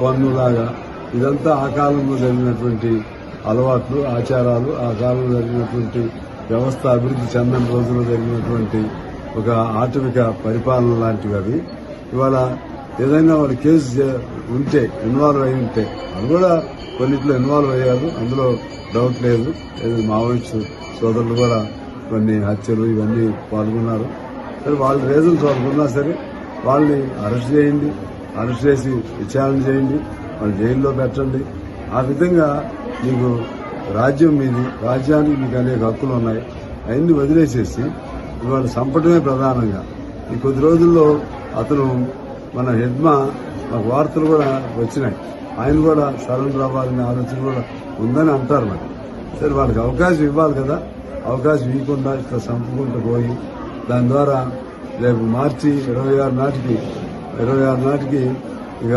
పన్నులాగా. ఇదంతా ఆ కాలంలో జరిగినటువంటి అలవాట్లు ఆచారాలు ఆ కాలంలో జరిగినటువంటి వ్యవస్థ అభివృద్ధి చెందని రోజుల్లో జరిగినటువంటి ఒక ఆటవిక పరిపాలన లాంటివి అవి. ఇవాళ ఏదైనా వాళ్ళు కేసు ఉంటే ఇన్వాల్వ్ అయి ఉంటే అది కూడా కొన్నిట్లో ఇన్వాల్వ్ అయ్యారు. అందులో డౌట్ లేదు. మావోయిస్ట్ సోదరులు కూడా కొన్ని హత్యలు ఇవన్నీ పాల్గొన్నారు. సరే వాళ్ళ రీజన్స్ వాళ్ళకున్నా సరే వాళ్ళని అరెస్ట్ చేయండి. అరెస్ట్ చేసి విచారణ చేయండి వాళ్ళు జైల్లో పెట్టండి. ఆ విధంగా మీకు రాజ్యం మీది రాజ్యానికి మీకు అనేక హక్కులు ఉన్నాయి. అవన్నీ వదిలేసేసి ఇవాళ చంపటమే ప్రధానంగా. ఈ కొద్ది రోజుల్లో అతను మన హెడ్మా మాకు వార్తలు కూడా వచ్చినాయి. ఆయన కూడా సరెండర్ అవ్వాలనే ఆలోచన కూడా ఉందని అంటారు మరి. సరే వాళ్ళకి అవకాశం ఇవ్వాలి కదా. అవకాశం ఇవ్వకుండా ఇట్లా చంపుకుంటూ పోయి దాని ద్వారా రేపు మార్చి ఇరవై ఆరు నాటికి ఇరవై ఆరు నాటికి ఇక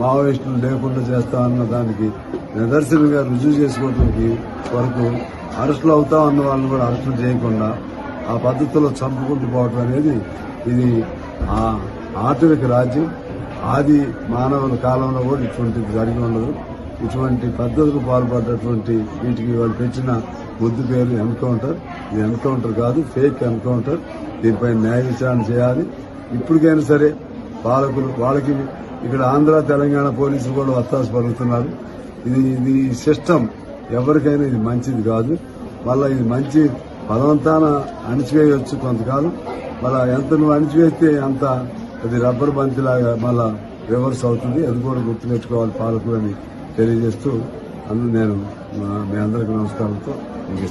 మావోయిస్టులు లేకుండా చేస్తా అన్న దానికి నిదర్శనంగా రుజువు చేసుకోవడానికి వరకు అరెస్టులు అవుతా అన్న వాళ్ళని కూడా అరెస్టులు చేయకుండా ఆ పద్ధతిలో చంపుకుంటూ పోవటం అనేది ఇది ఆ ఆటవిక రాజ్యం. ఆది మానవుల కాలంలో కూడా ఇటువంటిది జరిగి ఉండదు. ఇటువంటి పద్ధతులకు పాల్పడ్డటువంటి వీటికి వాళ్ళు పెట్టిన ముద్దు పేరు ఎన్కౌంటర్. ఇది ఎన్కౌంటర్ కాదు ఫేక్ ఎన్కౌంటర్. దీనిపై న్యాయ విచారణ చేయాలి. ఇప్పటికైనా సరే పాలకులు వాళ్ళకి ఇక్కడ ఆంధ్ర తెలంగాణ పోలీసులు కూడా వత్తాసు పలుకుతున్నారు. ఇది ఇది సిస్టమ్. ఎవరికైనా ఇది మంచిది కాదు. మళ్ళీ ఇది మంచి బలవంతాన అణిచివేయవచ్చు కొంతకాలం. మళ్ళా ఎంత నువ్వు అణిచివేస్తే అంత అది రబ్బర్ బంతిలాగా మళ్ళా రివర్స్ అవుతుంది. అది కూడా గుర్తుపెట్టుకోవాలి పాలకులని తెలియజేస్తూ. అందు నేను మా- మీ అందరికీ నమస్కారంతో